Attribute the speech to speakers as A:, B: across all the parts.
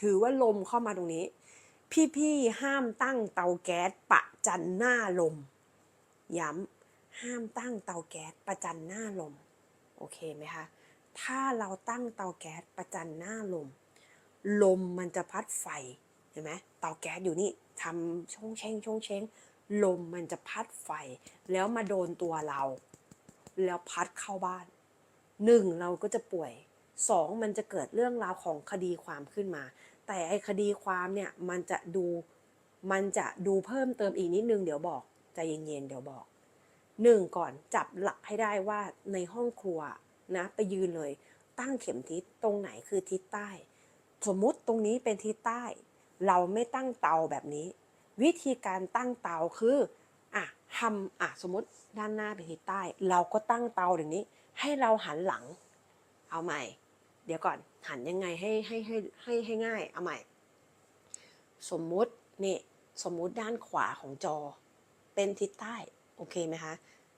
A: ถือว่าลมเข้ามาตรงนี้ พี่ๆห้ามตั้งเตาแก๊สประจันหน้าลม ย้ำห้ามตั้งเตาแก๊สประจันหน้าลม โอเคไหมคะ ถ้าเราตั้งเตาแก๊สประจันหน้าลม ลมมันจะพัดไฟเห็นไหมเตาแก๊สอยู่นี่ทำช่องเช้งช่องเช้งลมมันจะพัดไฟ แล้วมาโดนตัวเรา แล้วพัดเข้าบ้านหนึ่งเราก็จะป่วย สองมันจะเกิดเรื่องราวของคดีความขึ้นมา แต่ไอคดีความเนี่ยมันจะดูมันจะดูเพิ่มเติมอีกนิดนึงเดี๋ยวบอกใจเย็นๆเดี๋ยวบอกหนึ่งก่อนจับหลักให้ได้ว่าในห้องครัวนะไปยืนเลย ตั้งเข็มทิศตรงไหนคือทิศใต้ สมมุติตรงนี้เป็นทิศใต้ เราไม่ตั้งเตาแบบนี้ วิธีการตั้งเตาคืออะทำอะสมมติด้านหน้าเป็นทิศใต้ เราก็ตั้งเตาอย่างนี้ ให้เราหันหลัง เอาใหม่ เดี๋ยวก่อนหันยังไงให้ให้ให้ให้ให้ง่ายเอาใหม่ สมมุตินี่สมมุติด้านขวาของจอ เป็นทิศใต้โอเคไหมคะ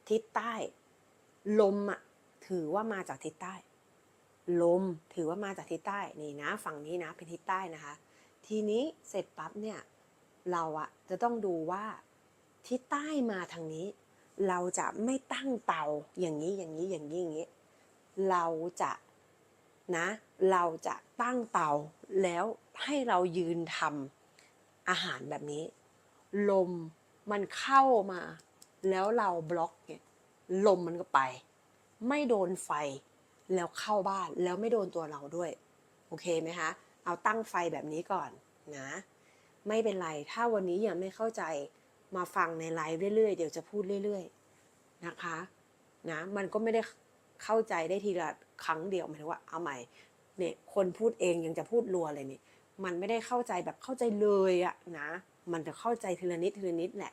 A: ทิศใต้ ลมอะถือว่ามาจากทิศใต้ ลมถือว่ามาจากทิศใต้นี่นะ ฝั่งนี้นะเป็นทิศใต้นะคะ ทีนี้เสร็จปั๊บเนี่ยเราอะจะต้องดูว่าทิศใต้มาทางนี้ เราจะไม่ตั้งเตาอย่างนี้อย่างนี้อย่างนี้อย่างนี้ เราจะ นะเราจะตั้งเตาแล้วให้เรายืนทำอาหารแบบนี้ ลมมันเข้ามา แล้วเราบล็อกเนี่ยลมมันก็ไป ไม่โดนไฟ แล้วเข้าบ้านแล้วไม่โดนตัวเราด้วย โอเคไหมคะ เอาตั้งไฟแบบนี้ก่อนนะ ไม่เป็นไรถ้าวันนี้ยังไม่เข้าใจมาฟังในไลฟ์เรื่อยๆ เดี๋ยวจะพูดเรื่อยๆ นะคะนะมันก็ไม่ได้เข้าใจได้ทีละ ครั้งเดียวหมายถึงว่าเอาใหม่เนี่ยคนพูดเองยังจะพูดรัวเลยนี่มันไม่ได้เข้าใจแบบเข้าใจเลยอะนะ มันจะเข้าใจทีละนิดทีละนิดแหละ